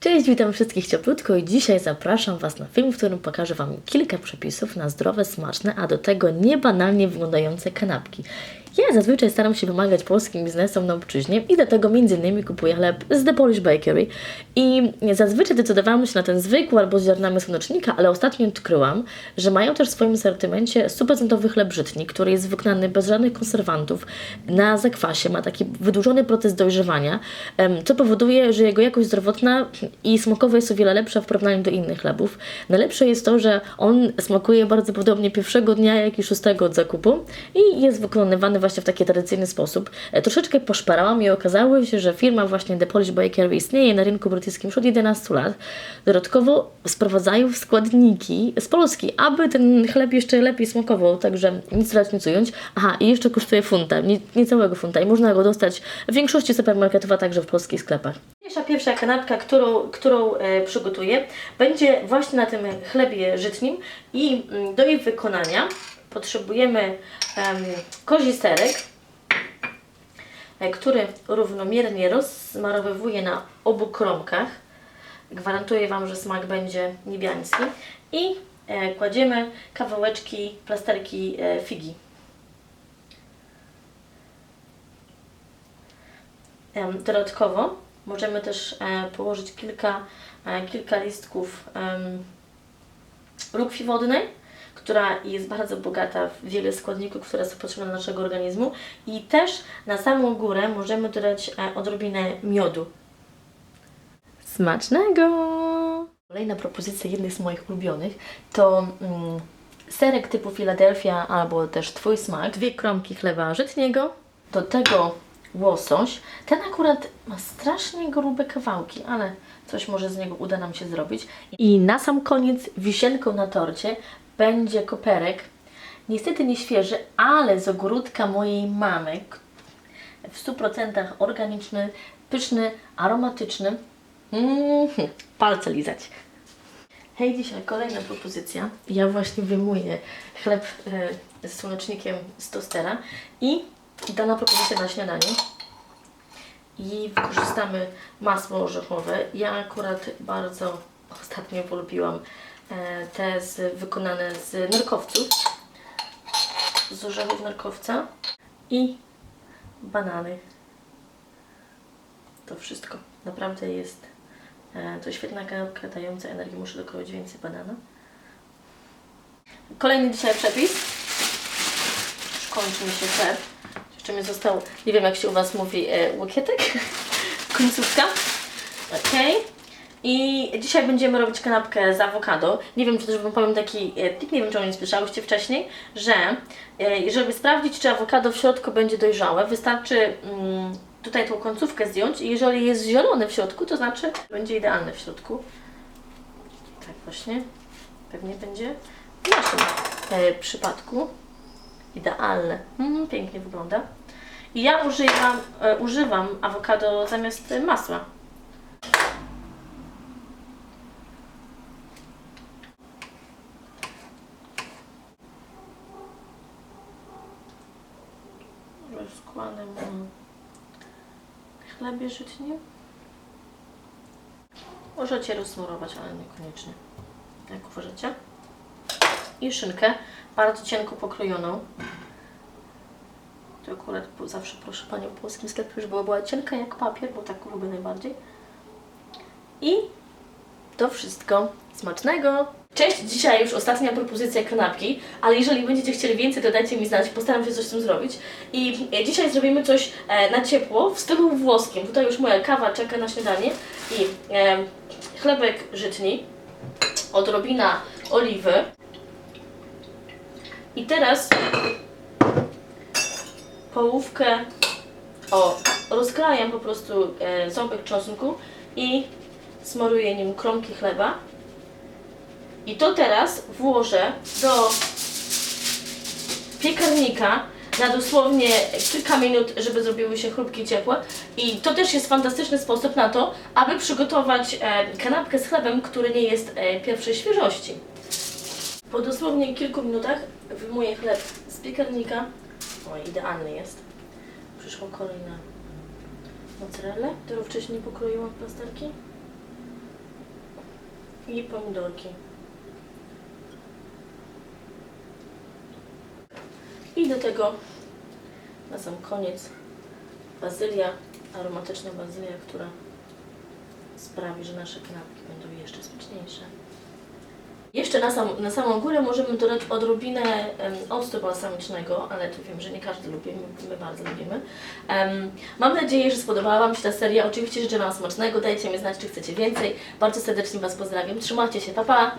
Cześć, witam wszystkich cieplutko i dzisiaj zapraszam Was na film, w którym pokażę Wam kilka przepisów na zdrowe, smaczne, a do tego niebanalnie wyglądające kanapki. Ja zazwyczaj staram się pomagać polskim biznesom na obczyźnie i dlatego m.in. kupuję chleb z The Polish Bakery i zazwyczaj decydowałam się na ten zwykły albo z ziarnami słonecznika, ale ostatnio odkryłam, że mają też w swoim asortymencie stuprocentowy chleb żytni, który jest wykonany bez żadnych konserwantów, na zakwasie, ma taki wydłużony proces dojrzewania, co powoduje, że jego jakość zdrowotna i smakowa jest o wiele lepsza w porównaniu do innych chlebów. Najlepsze jest to, że on smakuje bardzo podobnie pierwszego dnia, jak i szóstego od zakupu i jest wykonywany właśnie w taki tradycyjny sposób. E, Troszeczkę poszperałam i okazało się, że firma właśnie The Polish Bakery istnieje na rynku brytyjskim już od 11 lat. Dodatkowo sprowadzają składniki z Polski, aby ten chleb jeszcze lepiej smakował, także nic dodać, nic ująć. Aha, i jeszcze kosztuje funta, nie, nie całego funta i można go dostać w większości supermarketów, a także w polskich sklepach. Pierwsza, pierwsza kanapka, którą, którą e, przygotuję, będzie właśnie na tym chlebie żytnim i mm, do jej wykonania potrzebujemy e, który równomiernie rozsmarowywuję na obu kromkach. Gwarantuję Wam, że smak będzie niebiański. I e, kładziemy kawałeczki, plasterki e, figi. Em, Dodatkowo możemy też e, położyć kilka, e, kilka listków em, lukwi wodnej, która jest bardzo bogata w wiele składników, które są potrzebne do naszego organizmu. I też na samą górę możemy dodać e, odrobinę miodu. Smacznego! Kolejna propozycja, jednej z moich ulubionych, to mm, serek typu Philadelphia albo też Twój smak. Dwie kromki chleba żytniego, do tego łosoś. Ten akurat ma strasznie grube kawałki, ale coś może z niego uda nam się zrobić. I na sam koniec wisienką na torcie będzie koperek. Niestety nie świeży, ale z ogródka mojej mamy. W 100% organiczny, pyszny, aromatyczny. Mm, palce lizać. Hej, dzisiaj kolejna propozycja. Ja właśnie wyjmuję chleb e, z słonecznikiem z tostera i dana propozycja na śniadanie. I wykorzystamy masło orzechowe. Ja akurat bardzo ostatnio polubiłam te z, wykonane z nerkowców, z orzechów nerkowca i banany. To wszystko. Naprawdę jest e, to świetna kanapka dająca energię. Muszę dokroić więcej banana. Kolejny dzisiaj przepis. Już kończy mi się chleb. Jeszcze mi został, nie wiem jak się u Was mówi, e, łokietek. Końcówka. Okej. I dzisiaj będziemy robić kanapkę z awokado. Nie wiem, czy też Wam powiem taki e, tip, nie wiem, czy o nim słyszałyście wcześniej, że e, żeby sprawdzić, czy awokado w środku będzie dojrzałe, wystarczy mm, tutaj tą końcówkę zdjąć i jeżeli jest zielony w środku, to znaczy będzie idealny w środku. Tak właśnie. Pewnie będzie w naszym e, przypadku idealne. Mm, pięknie wygląda. I ja używam, używam awokado zamiast e, masła. Rozkładam chlebie żytnim. Możecie rozsmarować, ale niekoniecznie. Jak uważacie? I szynkę, bardzo cienko pokrojoną. To akurat zawsze proszę Panią w polskim sklepie, żeby była cienka jak papier, bo tak lubię najbardziej. I to wszystko. Smacznego! Cześć! Dzisiaj już ostatnia propozycja kanapki, ale jeżeli będziecie chcieli więcej, to dajcie mi znać, postaram się coś z tym zrobić. I e, dzisiaj zrobimy coś e, na ciepło w stylu włoskim. Tutaj już moja kawa czeka na śniadanie i e, chlebek żytni, odrobina oliwy. I teraz połówkę, o, rozkrajam po prostu ząbek czosnku i smaruję nim kromki chleba. I to teraz włożę do piekarnika na dosłownie kilka minut, żeby zrobiły się chrupki ciepłe. I to też jest fantastyczny sposób na to, aby przygotować e, kanapkę z chlebem, który nie jest e, pierwszej świeżości. Po dosłownie kilku minutach wyjmuję chleb z piekarnika. O, idealny jest. Przyszła kolej na mozzarellę, którą wcześniej pokroiłam w plasterki. i pomidorki. I do tego na sam koniec bazylia, aromatyczna bazylia, która sprawi, że nasze kanapki będą jeszcze smaczniejsze. Jeszcze na, sam, na samą górę możemy dodać odrobinę em, octu balsamicznego, ale tu wiem, że nie każdy lubi, my, my bardzo lubimy. Em, mam nadzieję, że spodobała Wam się ta seria. Oczywiście życzę Wam smacznego, dajcie mi znać, czy chcecie więcej. Bardzo serdecznie Was pozdrawiam. Trzymajcie się, pa pa!